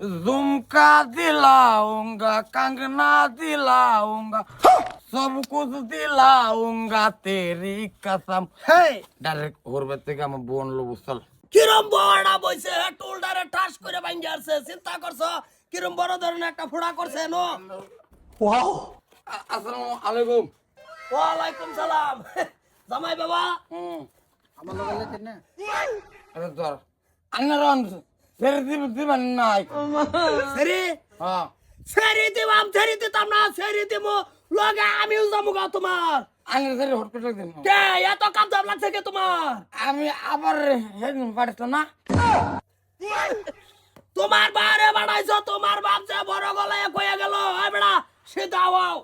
झुमका दिलाऊंगा कंगना दिलाऊंगा सब कुछ दिलाऊंगा तेरी कसम হেই ডাইরেক্ট ওর থেকে আমার বোন লোক চল কিরম বড়া বইছে হে টুলডারে ঠাস করে ভাঙ্গি আসছে চিন্তা করছো কিরম বড় ধরনের একটা ফোড়া করছে নো ওয়াও আসসালামু আলাইকুম ওয়ালাইকুম সালাম জামাই বাবা হুম আমার লগে লেতে না আরে ধর আন্নারন ফের দিব দিবেন নাই। সেরি হ্যাঁ। সেরি দিবাম সেরি দিতাম না সেরি দিমু লগে আমিও যাব গা তোমার। আন্নার ধরে হসপিটাল দিন কে এত কাম দাম লাগছে কে তোমার? আমি আবার হেদিন না? তোমার বারে বাড়াইছো তোমার বাপ যে বড় গলায় কয়ে গেল ওই বেড়া সিধা হও।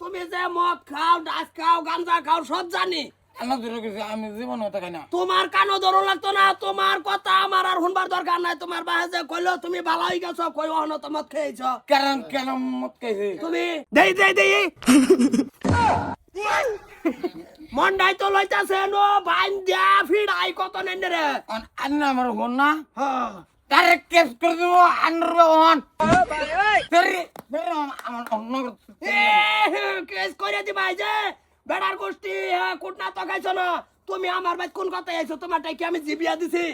তুমি যে মদ খাও ডাস খাও গাঞ্জা খাও সব জানি। আন্না ধরে গেছে আমি জীবন হতে খাই না। তোমার কানো ধরো লাগতো না তোমার কথা আমার আর শুনবার দরকার নাই। তোমার বাহে যে কইলো তুমি ভালো হয়ে গেছো কই অহন তো মদ খেয়েছ? কেন কেন মত খাইছে তুমি দেই দেই দেই। মন্ডাই তো লইতাছে নো বাইন দিয়া ফিড়াই কত নেন রে? আন্না আমার বোন না? হ্যাঁ। ডাইরেক্ট কেস করে দিব আন্নার ওয়ান ফের ফের আমার অন্য কেস করে দিবাই যে। বেড়ার গোষ্ঠী হ্যাঁ কুটনা তো খাইছো না। তুমি আমার ভাই কোন কথা আইছো? তোমারটাই কি আমি জিবিয়া দিছি?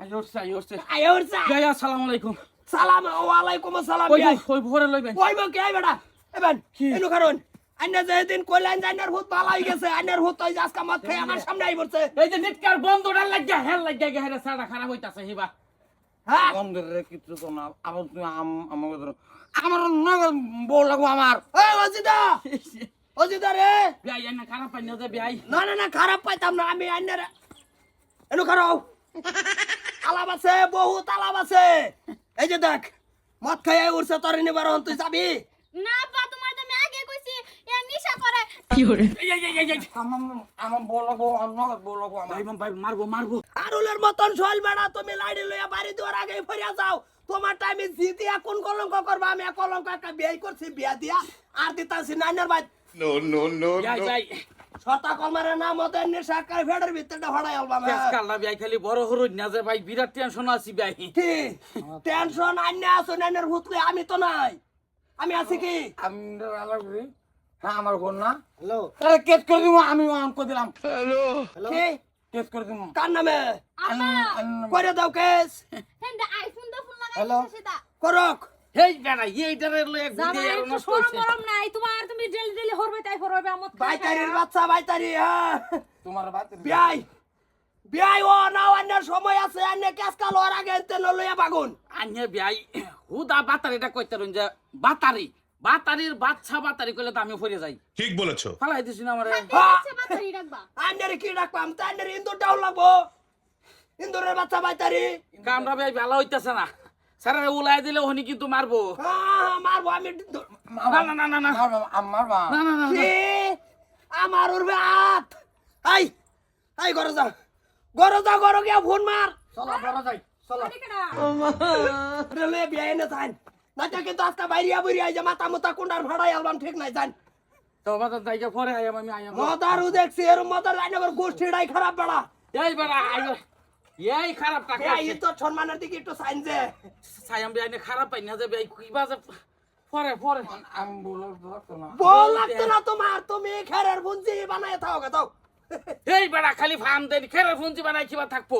আই উঠছে আই উঠছে আয়োর সা গাই আসসালামু আলাইকুম। সালাম ওয়ালাইকুম আসসালাম কই বিয়াই। কই ভরে লইবেন কইব কে বেটা? এবেন? এনু কারণ আন্না যেদিন কইলেন যে আন্নার ভূত ভালো হয়ে গেছে আন্নার ভূত ওই যে আজকে মদ খেয়ে আমার সামনে আই পড়ছে। এই যে নিটকার বন্ধটা লাগিয়া হেল লাগিয়া গে হেরে সাড়া খারাপ হইতাছে হিবা। হ্যাঁ? বন্ধুরে কিছু তো না। আবার তুমি আম- আমাকে ধরো। আমার বউ লাগবো আমার। এই অজিদা অজিদা রে বিয়াই এনে খারাপ পাই না বিয়াই। না না না খারাপ পাইতাম না আমি এনু কারও আলাপ আছে বহুত আলাপ আছে। এই যে দেখ মদ খাইয়ে উঠছে তোর নিবার তুই যাবি? না পা তোমার তো আমি আগে কইছি এ নিশা করে। এই এই এই, এই এই আমার আমার বউ লাগবো আমার নগদ বউ লাগবো আমার। ভাই ভাই মারবো মারবো। আরুলের মতন শৈল বেড়া তুমি লাড়ি লইয়া বাড়ি দেওয়ার আগে ফিরিয়া যাও। তোমার টাইমে জিতিয়া কোন কলঙ্ক করবা? আমি এক কলঙ্ক একটা বিয়ে করছি বিয়া দিয়া আর দিতাছি নাইনার নাম ওদের ফেডের হড়াই আলবাম খালি বড় না যে ভাই বিরাট টেনশন আছি বিয়াই টেনশন আইনে আছো নাইনের ভূতলে আমি তো নাই। আমি আছি কি? আমি লাগবে হ্যাঁ আমার না। হ্যালো। তাহলে কেস করে দিব আমি অন করে দিলাম। কি? কেস করে কার নামে? করে দাও কেস। হেন্দা আইফোন দা ফোন লাগাই সেটা। করক। হেই বেড়া এইটারে লয়ে গুদি আর নষ্ট হইছে মরম নাই তোমার তুমি ডেলি ডেলি হরবে তাই হরবে আমত বাইতারির বাচ্চা বাইতারি হ্যাঁ তোমার বাদ বিয়াই বিয়াই ও না সময় আছে অন্য কেস কাল ওর আগে বাগুন। বিয়াই হুদা বাতারিটা কইতে রইন যে বাতারি বাতারির বাচ্চা বাতারি কইলে তো আমি ফিরে যাই। ঠিক বলেছ। ফালাই দিছি না আমারে। বাতারি রাখবা। আন্নের কি রাখবাম তা আন্নের ইন্দুর ডাউন লাগবো। ইন্দুরের বাচ্চা বাইতারি। কামরা বিয়াই ভালো হইতাছে না। স্যার উলাই দিলে হনি কিন্তু মারবো। মারবো আমি না না না না না। না না না আমার উড়বে আই আই ঘরে যা। ঘরে যা ঘরে গিয়া ফোন মার। চলো ঘরে যাই চলো। রেলে বিয়ে এনে যান নাটা কিন্তু আজকে বাইরিয়া বইরিয়া যে মাথা মুতা কুন্ডার ভাড়াই আলবাম ঠিক নাই জান তো বাজার যাইকে পরে আইম আমি আইম মদারু দেখছি এর মদার লাইন আবার গোষ্ঠীটাই খারাপ বেড়া। এই বেড়া এই খারাপ টাকা এই তো সম্মানের দিকে একটু সাইন যে সায়াম বিয়াই খারাপ পাই না যে বিয়াই কিবা যে পরে পরে। আমি বলতো না। বল লাগতো না তোমার তুমি খেরের বুঞ্জি বানায় থাও গে তাও এই বেড়া খালি ফার্ম দেন খেরে ফুঞ্চি বানাই কিবা থাকব।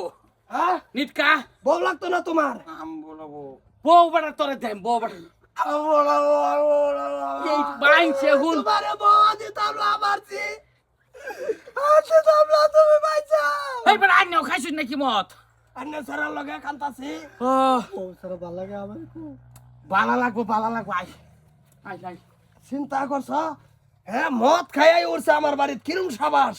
হ্যাঁ? নিটকা বউ লাগতো না তোমার। আমি বলব বউ বেড়া তোরে দেন বউ বেড়া। বাইনছে হুন। তোমারে বউ মারছি আচ্ছা তোমরা তুমি বাইচাও এই বেড়া নাকি মত সারার লগে কান্তাছি। ও সারা ভালো লাগে আমার খুব বালা লাগবো আই আই আই চিন্তা করছ? হ্যাঁ মদ খাইয়াই উঠছে আমার বাড়িতে কিরম সাবাস।